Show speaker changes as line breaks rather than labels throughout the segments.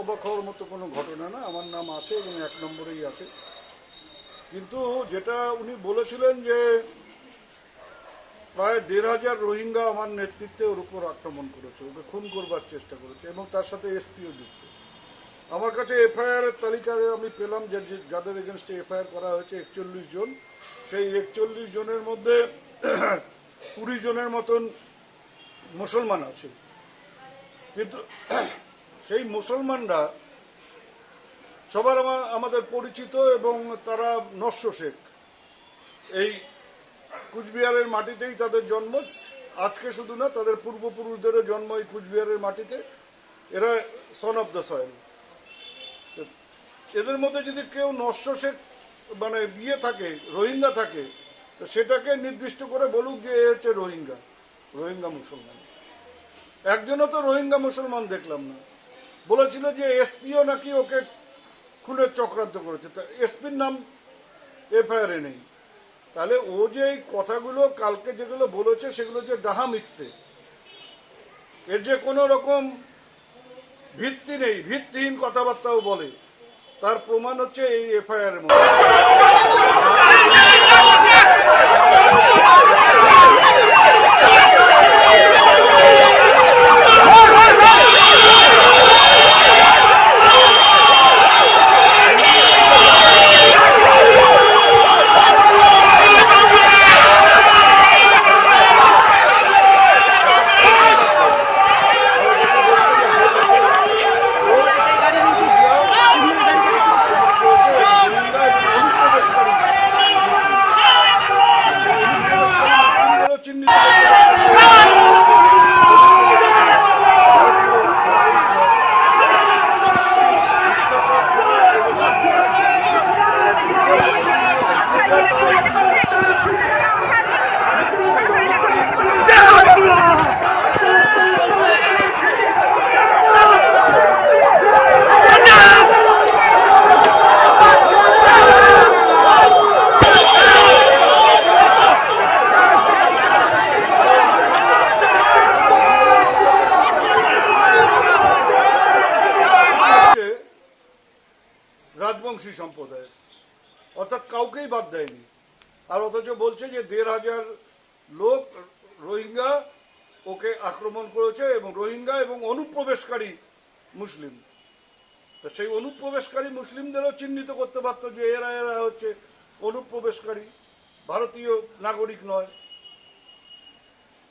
অবাক হওয়ার মতো কোনো ঘটনা না, আমার নাম আছে এবং এক নম্বরেই আছে। কিন্তু যেটা উনি বলেছিলেন যে প্রায় দেড় হাজার রোহিঙ্গা আমার নেতৃত্বে ওর উপর আক্রমণ করেছে, ওকে খুন করবার চেষ্টা করেছে এবং তার সাথে এসপিও যুক্ত। আমার কাছে এফআইআর এর তালিকায় আমি পেলাম যে যাদের এগেনস্টে এফআইআর করা হয়েছে একচল্লিশ জন, সেই একচল্লিশ জনের মধ্যে কুড়ি জনের মতন মুসলমান আছে। কিন্তু সেই মুসলমানরা সবার আমাদের পরিচিত এবং তারা নস্য শেখ। এই কুচবিহারের মাটিতেই তাদের জন্ম, আজকে শুধু না, তাদের পূর্বপুরুষদেরও জন্ম এই কুচবিহারের মাটিতে। এরা সন অফ দ্য সয়েল এদের মধ্যে যদি কেউ নস্য শেখ মানে বিয়ে থাকে, রোহিঙ্গা থাকে, তো সেটাকে নির্দিষ্ট করে বলুক যে এ হচ্ছে রোহিঙ্গা রোহিঙ্গা মুসলমান। একজনও তো রোহিঙ্গা মুসলমান দেখলাম না। বলেছিল যে এসপিও নাকি ওকে খুনের চক্রান্ত করেছে। তা এসপির নাম এফআইআরে নেই। তাহলে ও যে এই কথাগুলো কালকে যেগুলো বলেছে, সেগুলো যে ডাহা মিথ্যে। এর যে কোনো রকম ভিত্তি নেই, ভিত্তিহীন কথাবার্তাও বলে। তার প্রমাণ হচ্ছে এই এফআইআর মধ্যে রোহিঙ্গা এবং অনুপ্রবেশকারী সেই অনুপ্রবেশকারী মুসলিমদেরও চিহ্নিত করতে পারছে না। ভারতীয় নাগরিক নয়। মিথ্যাচার ছাড়া এদের সামনে আর কিছু নেই। মুখোশ প্রতিনিয়ত খুলে যায়, তাও কিন্তু ভিত্তি নেই, ভিত্তিহীন কথা। হচ্ছে রাজবংশী সম্প্রদায়ের। অর্থাৎ কাউকেই বাদ দেয়নি। আর অথচ বলছে যে দেড় হাজার লোক রোহিঙ্গা ওকে আক্রমণ করেছে এবং রোহিঙ্গা এবং অনুপ্রবেশকারী মুসলিম। তা সেই অনুপ্রবেশকারী মুসলিমদেরও চিহ্নিত করতে পারতো যে এরা এরা হচ্ছে অনুপ্রবেশকারী, ভারতীয় নাগরিক নয়।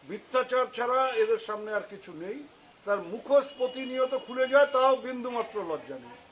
মিথ্যাচার ছাড়া এদের সামনে আর কিছু নেই। তার মুখোশ প্রতিনিয়ত খুলে যায়, তাও বিন্দুমাত্র লজ্জা নেই।